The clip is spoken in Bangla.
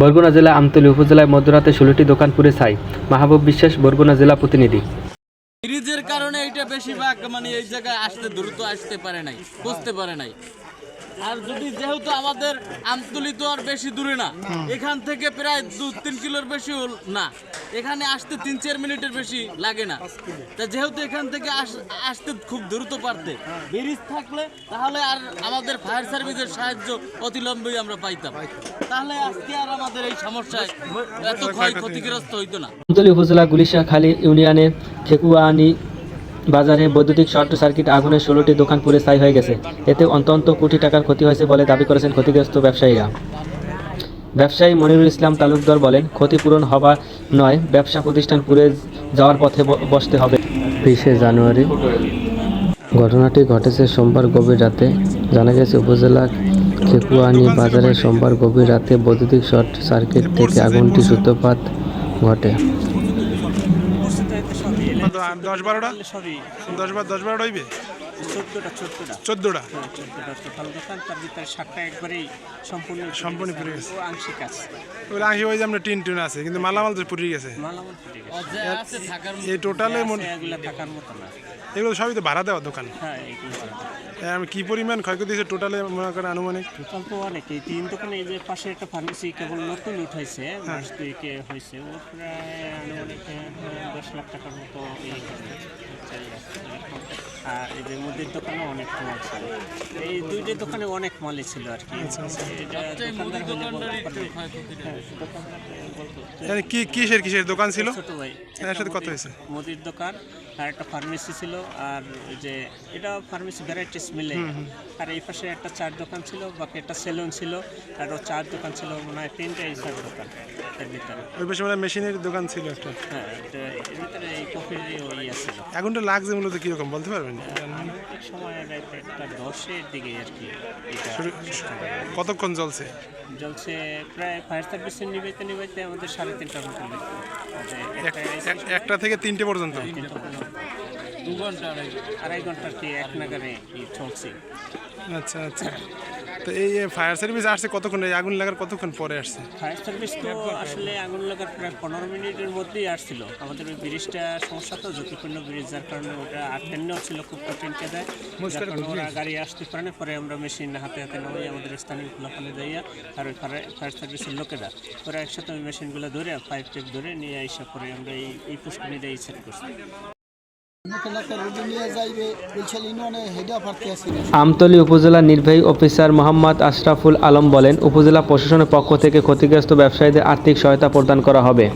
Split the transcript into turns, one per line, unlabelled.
বরগুনা জেলা আমতলী উপজেলায় মধ্যরাতে ষোলোটি দোকান পুড়ে ছাই। মাহবুব বিশ্বাস, বরগুনা জেলা প্রতিনিধি।
ব্রিজের কারণে এটা বেশিরভাগ মানে এই জায়গায় আসতে দ্রুত আসতে পারে নাই, বুঝতে পারে নাই। আর যদি যেহেতু আমাদের আমতলি তো আর বেশি দূরে না এখান থেকে প্রায় দু তিন কিলোর বেশি না এখানে আসতে তিন চার মিনিটের বেশি লাগে না। তা যেহেতু এখান থেকে আসতে খুব দ্রুত পারতে ব্রিজ থাকলে তাহলে আর আমাদের ফায়ার সার্ভিসের সাহায্য অতিলম্বেই আমরা পাইতাম। তাহলে আজকে আর আমাদের এই সমস্যায় এত ক্ষয় ক্ষতিগ্রস্ত হইতো না।
আমতলী উপজেলা গুলিশাখালী ইউনিয়নে খেকুয়ানি বাজারে বৈদ্যুতিক শর্ট সার্কিট আগুনে ষোলোটি দোকান পুড়ে ছাই হয়ে গেছে। এতে অন্তত কোটি টাকার ক্ষতি হয়েছে বলে দাবি করেছেন ক্ষতিগ্রস্ত ব্যবসায়ীরা। ব্যবসায়ী মনিরুল ইসলাম তালুকদার বলেন, ক্ষতিপূরণ হওয়া নয়, ব্যবসা প্রতিষ্ঠান পুড়ে যাওয়ার পথে বসতে হবে। বিশে জানুয়ারি ঘটনাটি ঘটেছে সোমবার গভীর রাতে। জানা গেছে, উপজেলা খেকুয়ানি বাজারে সোমবার গভীর রাতে বৈদ্যুতিক শর্ট সার্কিট থেকে আগুনটি সূত্রপাত ঘটে।
দশ বারোটা?
সবই।
দশ বার দশ বারোটা হইবে?
চোদ্দোটা চোদ্দোটা।
চোদ্দোটা?
চোদ্দোটা টোটাল দোকান তার ভিতরে সাতটা একবারেই সম্পূর্ণ
সম্পূর্ণ পুড়ে গেছে।
ও আংশিক আছে।
ওই যে আমরা টিন টিন আছে কিন্তু মালামাল তো গেছে।
মালামাল
এই টোটালে
থাকার মতো না।
এগুলো সবই তো ভাড়া দেওয়া দোকান।
হ্যাঁ এগুলো
আমি কি পরিমাণ ক্ষয়ক্ষতি হয়েছে টোটালে মনে করেন আনুমানিক?
টোটাল তো অনেকই তিন দোকানে এই যে পাশে একটা ফার্মেসি কেবল নতুন উঠাইছে
হ্যাঁ।
মাস দুইকে হয়েছে ও প্রায় আনুমানিক দশ লাখ টাকার মতো ইয়ে। আর এই যে মুদির দোকানে অনেক মাল ছিল এই দুইটা দোকানে অনেক মালই ছিল আর কি।
আচ্ছা,
হ্যাঁ, যে
মানে কি কিসের কিসের দোকান ছিল?
ছোট ভাই
এর সাথে কত হয়েছে?
মুদির দোকান আর একটা ফার্মেসি ছিল। আর ওই যে এটা ফার্মেসি ভ্যারাইটিস মিলে। আর এই পাশে একটা চার দোকান ছিল বাকি একটা সেলুন ছিল আর ও চার দোকান ছিল মনে হয় তিনটা এই চার দোকান এর ভিতরে।
ওই পাশে মানে মেশিনের দোকান ছিল একটা।
হ্যাঁ এটা এর ভিতরে এই কফির ওই ছিল।
আগুনটা লাগছে মূলত কীরকম বলতে পারবেন?
সময় রাত একটা দশের দিকে আর কি
কতক্ষণ চলছে
জ্বলছে প্রায় ফায়ার সার্ভিসে নিবাইতে নিবাইতে আমাদের সাড়ে তিনটার মতো
একটা থেকে তিনটে পর্যন্ত।
দু ঘণ্টা আড়াই
ঘণ্টার কি এক নাগারে চলছে।
আচ্ছা আচ্ছা। তো এই ফায়ার সার্ভিস আসছে কতক্ষণ? আগুন লাগার কতক্ষণ পরে আসছে?
ফায়ার সার্ভিস তো আসলে আগুন লাগার প্রায় পনেরো মিনিটের মধ্যেই আসছিল। আমাদের ওই ব্রিজটা সমস্যা তো ঝুঁকিপূর্ণ ব্রিজ যার কারণে ওটা আটকান্নও ছিল খুব কঠিনকে দেয় যার ওরা গাড়ি আসতে পারে না পরে আমরা মেশিন হাতে হাতে নামাই আমাদের স্থানীয় খোলাখানে যাইয়া আর ওই ফায়ার সার্ভিসের লোকেরা। ওরা একসাথে ওই মেশিনগুলো ধরে পাইপ টেপ ধরে নিয়ে আইসা পরে আমরা এই এই পুষ্করিণীতে এই সেট করছি।
আমতলী উপজেলা নির্বাহী অফিসার মোহাম্মদ আশরাফুল আলম বলেন, উপজেলা প্রশাসনের পক্ষ থেকে ক্ষতিগ্রস্ত ব্যবসায়ীদের আর্থিক সহায়তা প্রদান করা হবে।